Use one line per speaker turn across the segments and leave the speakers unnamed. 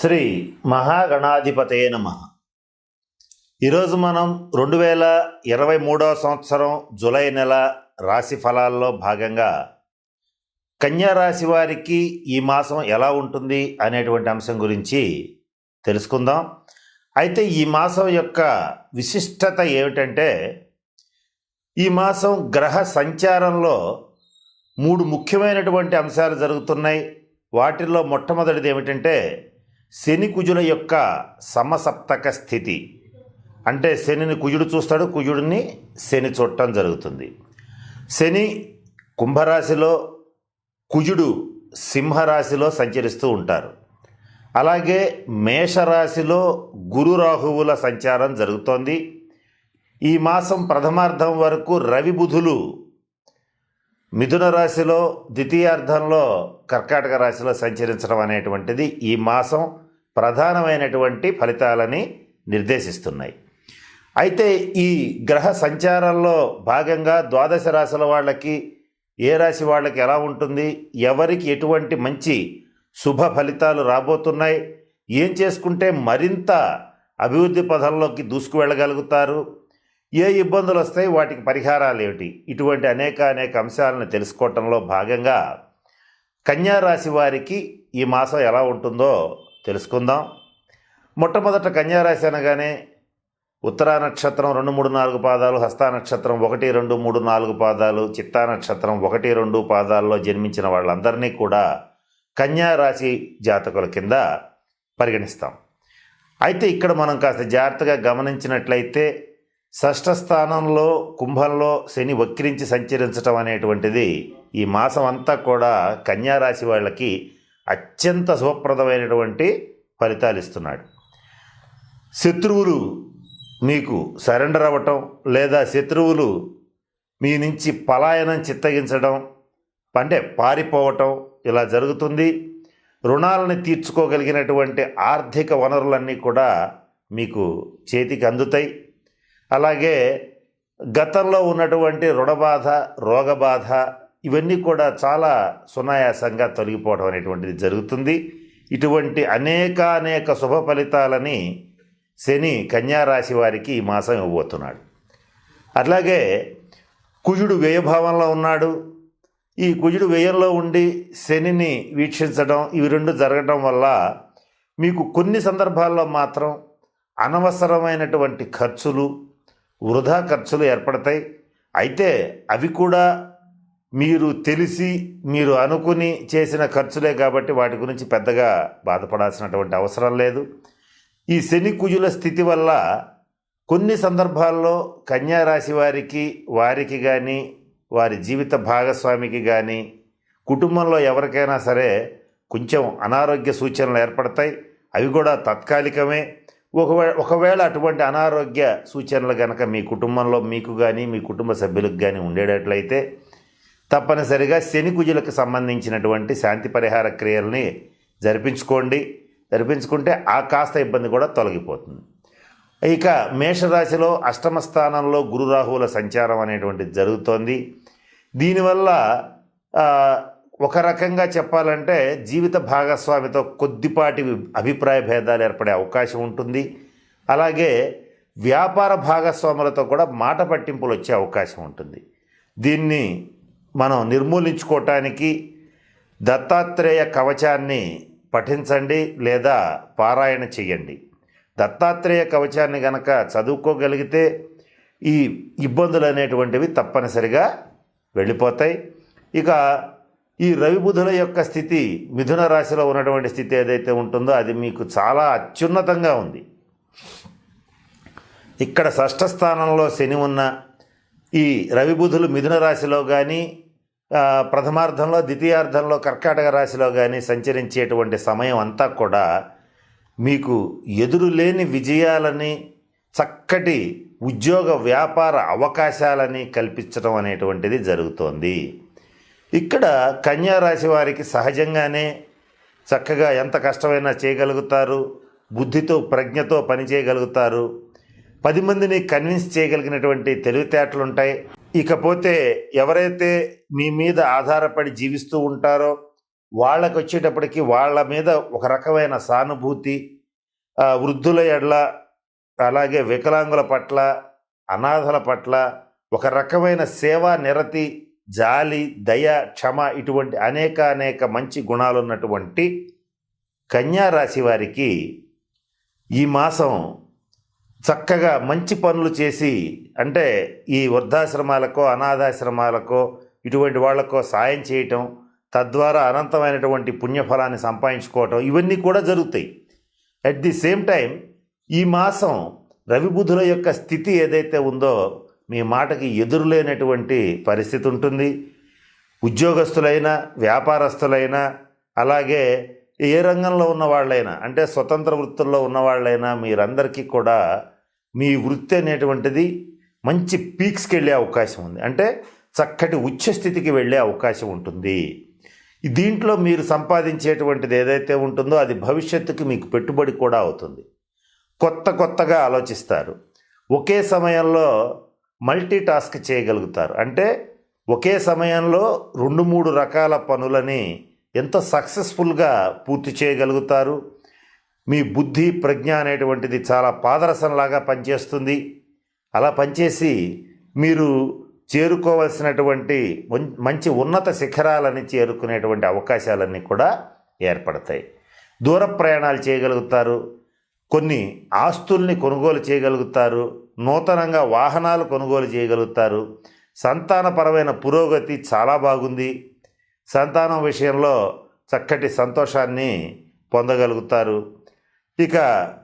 శ్రీ మహాగణాధిపతే నమ. ఈరోజు మనం రెండు వేల ఇరవై మూడవ సంవత్సరం జూలై నెల రాశి ఫలాల్లో భాగంగా కన్యా రాశి వారికి ఈ మాసం ఎలా ఉంటుంది అనేటువంటి అంశం గురించి తెలుసుకుందాం. అయితే ఈ మాసం యొక్క విశిష్టత ఏమిటంటే ఈ మాసం గ్రహ సంచారంలో మూడు ముఖ్యమైనటువంటి అంశాలు జరుగుతున్నాయి. వాటిల్లో మొట్టమొదటిది ఏమిటంటే శని కుజుల యొక్క సమసప్తక స్థితి. అంటే శనిని కుజుడు చూస్తాడు కుజుడిని శని చూడటం జరుగుతుంది. శని కుంభరాశిలో కుజుడు సింహరాశిలో సంచరిస్తూ ఉంటారు. అలాగే మేషరాశిలో గురు రాహువుల సంచారం జరుగుతోంది. ఈ మాసం ప్రథమార్థం వరకు రవి బుధులు మిథున రాశిలో ద్వితీయార్థంలో కర్కాటక రాశిలో సంచరించడం అనేటువంటిది ఈ మాసం ప్రధానమైనటువంటి ఫలితాలని నిర్దేశిస్తున్నాయి. అయితే ఈ గ్రహ సంచారంలో భాగంగా ద్వాదశ రాశుల వాళ్ళకి ఏ రాశి వాళ్ళకి ఎలా ఉంటుంది ఎవరికి ఎటువంటి మంచి శుభ ఫలితాలు రాబోతున్నాయి ఏం చేసుకుంటే మరింత అభివృద్ధి పదంలోకి దూసుకు వెళ్ళగలుగుతారు ఏ ఇబ్బందులు వస్తాయి వాటికి పరిహారాలు ఏమిటి? ఇటువంటి అనేక అనేక అంశాలను తెలుసుకోవటంలో భాగంగా కన్యా రాశి వారికి ఈ మాసం ఎలా ఉంటుందో తెలుసుకుందాం. మొట్టమొదట కన్యా రాశి అనగానే ఉత్తరా నక్షత్రం రెండు మూడు నాలుగు పాదాలు హస్తా నక్షత్రం ఒకటి రెండు మూడు నాలుగు పాదాలు చిత్తా నక్షత్రం ఒకటి రెండు పాదాల్లో జన్మించిన వాళ్ళందరినీ కూడా కన్యా రాశి జాతకుల కింద పరిగణిస్తాం. అయితే ఇక్కడ మనం కాస్త జాగ్రత్తగా గమనించినట్లయితే షష్ఠ స్థానంలో కుంభంలో శని వక్రించి సంచరించటం అనేటువంటిది ఈ మాసం అంతా కూడా కన్యారాశి వాళ్ళకి అత్యంత శుభప్రదమైనటువంటి ఫలితాలు ఇస్తున్నాడు. శత్రువులు మీకు సరెండర్ అవ్వటం లేదా శత్రువులు మీ నుంచి పలాయనం చిత్తగించడం అంటే పారిపోవటం ఇలా జరుగుతుంది. రుణాలను తీర్చుకోగలిగినటువంటి ఆర్థిక వనరులన్నీ కూడా మీకు చేతికి అందుతాయి. అలాగే గతంలో ఉన్నటువంటి రుణబాధ రోగబాధ ఇవన్నీ కూడా చాలా సునాయాసంగా తొలగిపోవడం అనేటువంటిది జరుగుతుంది. ఇటువంటి అనేక అనేక శుభ ఫలితాలని శని కన్యారాశి వారికి ఈ మాసం ఇవ్వబోతున్నాడు. అట్లాగే కుజుడు వ్యయభావంలో ఉన్నాడు. ఈ కుజుడు వ్యయంలో ఉండి శనిని వీక్షించడం ఇవి రెండు జరగడం వల్ల మీకు కొన్ని సందర్భాల్లో మాత్రం అనవసరమైనటువంటి ఖర్చులు వృధా ఖర్చులు ఏర్పడతాయి. అయితే అవి కూడా మీరు తెలిసి మీరు అనుకుని చేసిన ఖర్చులే కాబట్టి వాటి గురించి పెద్దగా బాధపడాల్సినటువంటి అవసరం లేదు. ఈ శని కుజుల స్థితి వల్ల కొన్ని సందర్భాల్లో కన్యా రాశి వారికి వారికి కానీ వారి జీవిత భాగస్వామికి కానీ కుటుంబంలో ఎవరికైనా సరే కొంచెం అనారోగ్య సూచనలు ఏర్పడతాయి. అవి కూడా తాత్కాలికమే. ఒకవేళ ఒకవేళ అటువంటి అనారోగ్య సూచనలు కనుక మీ కుటుంబంలో మీకు కానీ మీ కుటుంబ సభ్యులకు కానీ ఉండేటట్లయితే తప్పనిసరిగా శని కుజులకు సంబంధించినటువంటి శాంతి పరిహార క్రియల్ని జరిపించుకోండి. జరిపించుకుంటే ఆ కాస్త ఇబ్బంది కూడా తొలగిపోతుంది. ఇక మేషరాశిలో అష్టమ స్థానంలో గురురాహువుల సంచారం అనేటువంటిది జరుగుతోంది. దీనివల్ల ఒక రకంగా చెప్పాలంటే జీవిత భాగస్వామితో కొద్దిపాటి అభిప్రాయ భేదాలు ఏర్పడే అవకాశం ఉంటుంది. అలాగే వ్యాపార భాగస్వాములతో కూడా మాట పట్టింపులు వచ్చే అవకాశం ఉంటుంది. దీన్ని మనం నిర్మూలించుకోవటానికి దత్తాత్రేయ కవచాన్ని పఠించండి లేదా పారాయణ చెయ్యండి దత్తాత్రేయ కవచాన్ని గనక చదువుకోగలిగితే ఈ ఇబ్బందులు అనేటువంటివి తప్పనిసరిగా వెళ్ళిపోతాయి. ఇక ఈ రవి బుధుల యొక్క స్థితి మిథున రాశిలో ఉన్నటువంటి స్థితి ఏదైతే ఉంటుందో అది మీకు చాలా అత్యున్నతంగా ఉంది. ఇక్కడ షష్ఠ స్థానంలో శని ఉన్న ఈ రవి బుధులు మిథున రాశిలో కానీ ప్రథమార్థంలో ద్వితీయార్థంలో కర్కాటక రాశిలో కానీ సంచరించేటువంటి సమయం అంతా కూడా మీకు ఎదురులేని విజయాలని చక్కటి ఉద్యోగ వ్యాపార అవకాశాలని కల్పించడం అనేటువంటిది జరుగుతోంది. ఇక్కడ కన్యా రాశి వారికి సహజంగానే చక్కగా ఎంత కష్టమైనా చేయగలుగుతారు బుద్ధితో ప్రజ్ఞతో పని చేయగలుగుతారు. పది మందిని కన్విన్స్ చేయగలిగినటువంటి తెలివితేటలు ఉంటాయి. ఇకపోతే ఎవరైతే మీ మీద ఆధారపడి జీవిస్తూ ఉంటారో వాళ్ళకు వచ్చేటప్పటికి వాళ్ళ మీద ఒక రకమైన సానుభూతి వృద్ధుల ఎడల అలాగే వికలాంగుల పట్ల అనాథల పట్ల ఒక రకమైన సేవా నిరతి జాలి దయ క్షమ ఇటువంటి అనేక అనేక మంచి గుణాలు ఉన్నటువంటి కన్యా రాశి వారికి ఈ మాసం చక్కగా మంచి పనులు చేసి అంటే ఈ వృద్ధాశ్రమాలకో అనాథాశ్రమాలకో ఇటువంటి వాళ్ళకో సాయం చేయటం తద్వారా అనంతమైనటువంటి పుణ్యఫలాన్ని సంపాదించుకోవటం ఇవన్నీ కూడా జరుగుతాయి. అట్ ది సేమ్ టైం ఈ మాసం రవిబుధుల యొక్క స్థితి ఏదైతే ఉందో మీ మాటకి ఎదురులేనటువంటి పరిస్థితి ఉంటుంది. ఉద్యోగస్తులైనా వ్యాపారస్తులైనా అలాగే ఏ రంగంలో ఉన్న వాళ్ళైనా అంటే స్వతంత్ర వృత్తుల్లో ఉన్న వాళ్ళైనా మీరందరికీ కూడా మీ వృత్తి అనేటువంటిది మంచి పీక్స్కి వెళ్ళే అవకాశం ఉంది. అంటే చక్కటి ఉచ్చస్థితికి వెళ్ళే అవకాశం ఉంటుంది. దీంట్లో మీరు సంపాదించేటువంటిది ఏదైతే ఉంటుందో అది భవిష్యత్తుకి మీకు పెట్టుబడి కూడా అవుతుంది. కొత్త కొత్తగా ఆలోచిస్తారు. ఒకే సమయంలో మల్టీ టాస్క్ చేయగలుగుతారు. అంటే ఒకే సమయంలో రెండు మూడు రకాల పనులని ఎంత సక్సెస్ఫుల్గా పూర్తి చేయగలుగుతారు? మీ బుద్ధి ప్రజ్ఞ అనేటువంటిది చాలా పాదరసంలాగా పనిచేస్తుంది. అలా పనిచేసి మీరు చేరుకోవలసినటువంటి మంచి ఉన్నత శిఖరాలని చేరుకునేటువంటి అవకాశాలన్నీ కూడా ఏర్పడతాయి. దూర ప్రయాణాలు చేయగలుగుతారు. కొన్ని ఆస్తుల్ని కొనుగోలు చేయగలుగుతారు. నూతనంగా వాహనాలు కొనుగోలు చేయగలుగుతారు. సంతానపరమైన పురోగతి చాలా బాగుంది. సంతానం విషయంలో చక్కటి సంతోషాన్ని పొందగలుగుతారు. ఇక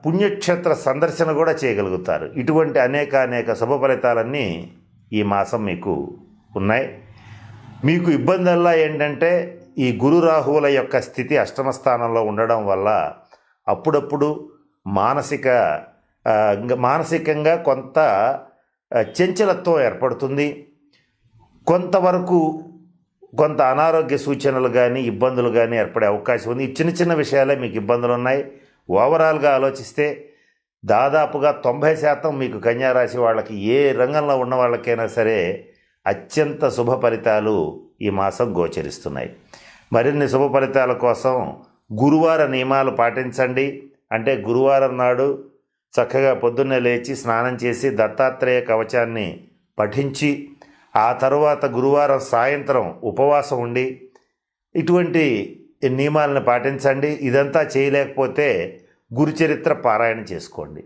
పుణ్యక్షేత్ర సందర్శన కూడా చేయగలుగుతారు. ఇటువంటి అనేక అనేక శుభ ఫలితాలన్నీ ఈ మాసం మీకు ఉన్నాయి. మీకు ఇబ్బందల్లా ఏంటంటే ఈ గురు రాహువుల యొక్క స్థితి అష్టమ స్థానంలో ఉండడం వల్ల అప్పుడప్పుడు మానసిక మానసికంగా కొంత ఆ, చంచలత్వం ఏర్పడుతుంది. కొంతవరకు కొంత అనారోగ్య సూచనలు కానీ ఇబ్బందులు కానీ ఏర్పడే అవకాశం ఉంది. ఈ చిన్న చిన్న విషయాలే మీకు ఇబ్బందులు ఉన్నాయి ఓవరాల్గా ఆలోచిస్తే దాదాపుగా తొంభై శాతం మీకు కన్యారాశి వాళ్ళకి ఏ రంగంలో ఉన్న వాళ్ళకైనా సరే అత్యంత శుభ ఫలితాలు ఈ మాసం గోచరిస్తున్నాయి. మరిన్ని శుభ ఫలితాల కోసం గురువార నియమాలు పాటించండి. అంటే గురువారం నాడు చక్కగా పొద్దున్నే లేచి స్నానం చేసి దత్తాత్రేయ కవచాన్ని పఠించి ఆ తరువాత గురువారం సాయంత్రం ఉపవాసం ఉండి ఇటువంటి నియమాలను పాటించండి. ఇదంతా చేయలేకపోతే గురుచరిత్ర పారాయణ చేసుకోండి.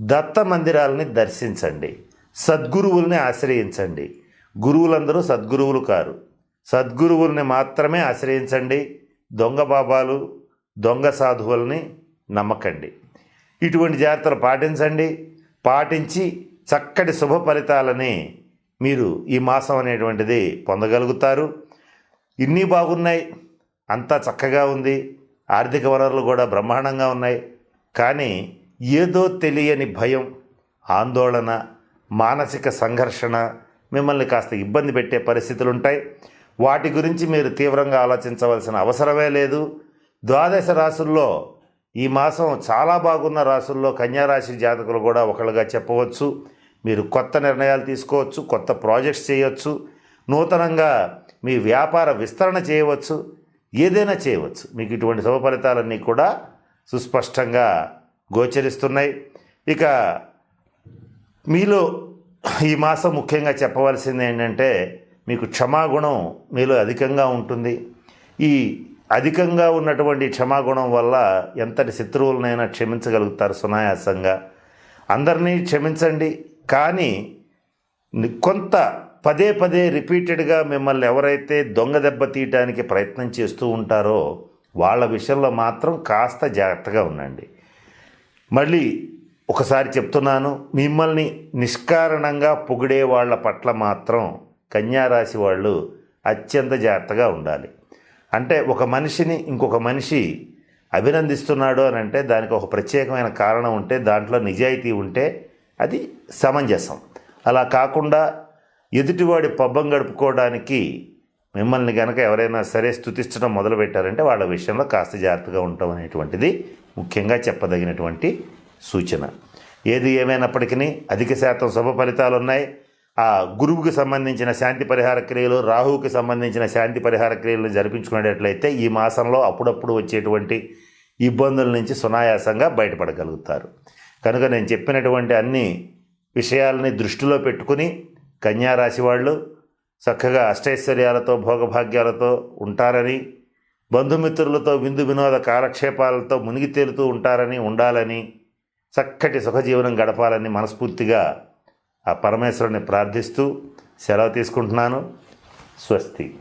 దత్త మందిరాలని దర్శించండి. సద్గురువుల్ని ఆశ్రయించండి. గురువులందరూ సద్గురువులు కారు. సద్గురువుల్ని మాత్రమే ఆశ్రయించండి. దొంగ బాబాలు దొంగ సాధువుల్ని నమ్మకండి. ఇటువంటి జాగ్రత్తలు పాటించండి. పాటించి చక్కటి శుభ ఫలితాలని మీరు ఈ మాసం అనేటువంటిది పొందగలుగుతారు. ఇన్ని బాగున్నాయి. అంతా చక్కగా ఉంది. ఆర్థిక వనరులు కూడా బ్రహ్మాండంగా ఉన్నాయి. కానీ ఏదో తెలియని భయం ఆందోళన మానసిక సంఘర్షణ మిమ్మల్ని కాస్త ఇబ్బంది పెట్టే పరిస్థితులు ఉంటాయి వాటి గురించి మీరు తీవ్రంగా ఆలోచించవలసిన అవసరమే లేదు. ద్వాదశ రాసుల్లో ఈ మాసం చాలా బాగున్న రాసుల్లో కన్యారాశి జాతకులు కూడా ఒకళ్ళుగా చెప్పవచ్చు. మీరు కొత్త నిర్ణయాలు తీసుకోవచ్చు కొత్త ప్రాజెక్ట్స్ చేయవచ్చు నూతనంగా మీ వ్యాపార విస్తరణ చేయవచ్చు ఏదైనా చేయవచ్చు. మీకు ఇటువంటి శుభ ఫలితాలన్నీ కూడా సుస్పష్టంగా గోచరిస్తున్నాయి. ఇక మీలో ఈ మాసం ముఖ్యంగా చెప్పవలసింది ఏంటంటే మీకు క్షమాగుణం మీలో అధికంగా ఉంటుంది. ఈ అధికంగా ఉన్నటువంటి క్షమాగుణం వల్ల ఎంతటి శత్రువులనైనా క్షమించగలుగుతారు సునాయాసంగా. అందరినీ క్షమించండి కానీ కొంత పదే పదే రిపీటెడ్గా మిమ్మల్ని ఎవరైతే దొంగ దెబ్బ తీయటానికి ప్రయత్నం చేస్తూ ఉంటారో వాళ్ళ విషయంలో మాత్రం కాస్త జాగ్రత్తగా ఉండండి. మళ్ళీ ఒకసారి చెప్తున్నాను మిమ్మల్ని నిష్కారణంగా పొగిడే వాళ్ళ పట్ల మాత్రం కన్యారాశి వాళ్ళు అత్యంత జాగ్రత్తగా ఉండాలి. అంటే ఒక మనిషిని ఇంకొక మనిషి అభినందిస్తున్నాడు అని అంటే దానికి ఒక ప్రత్యేకమైన కారణం ఉంటే దాంట్లో నిజాయితీ ఉంటే అది సమంజసం. అలా కాకుండా ఎదుటివాడి పబ్బం గడుపుకోవడానికి మిమ్మల్ని కనుక ఎవరైనా సరే స్థుతించడం మొదలుపెట్టారంటే వాళ్ళ విషయంలో కాస్త జాగ్రత్తగా ఉండటం అనేటువంటిది ముఖ్యంగా చెప్పదగినటువంటి సూచన. ఏది ఏమైనప్పటికీ అధిక శాతం శుభ ఫలితాలు ఉన్నాయి ఆ గురువుకి సంబంధించిన శాంతి పరిహార క్రియలు రాహువుకి సంబంధించిన శాంతి పరిహార క్రియలను జరిపించుకునేటట్లయితే ఈ మాసంలో అప్పుడప్పుడు వచ్చేటువంటి ఇబ్బందుల నుంచి సునాయాసంగా బయటపడగలుగుతారు. కనుక నేను చెప్పినటువంటి అన్ని విషయాలని దృష్టిలో పెట్టుకుని కన్యారాశి వాళ్ళు చక్కగా అష్టైశ్వర్యాలతో భోగభాగ్యాలతో ఉంటారని బంధుమిత్రులతో విందు వినోద కాలక్షేపాలతో మునిగి తేలుతూ ఉంటారని ఉండాలని చక్కటి సుఖజీవనం గడపాలని మనస్ఫూర్తిగా ఆ పరమేశ్వరుని ప్రార్థిస్తూ సెలవు తీసుకుంటున్నాను. స్వస్తి.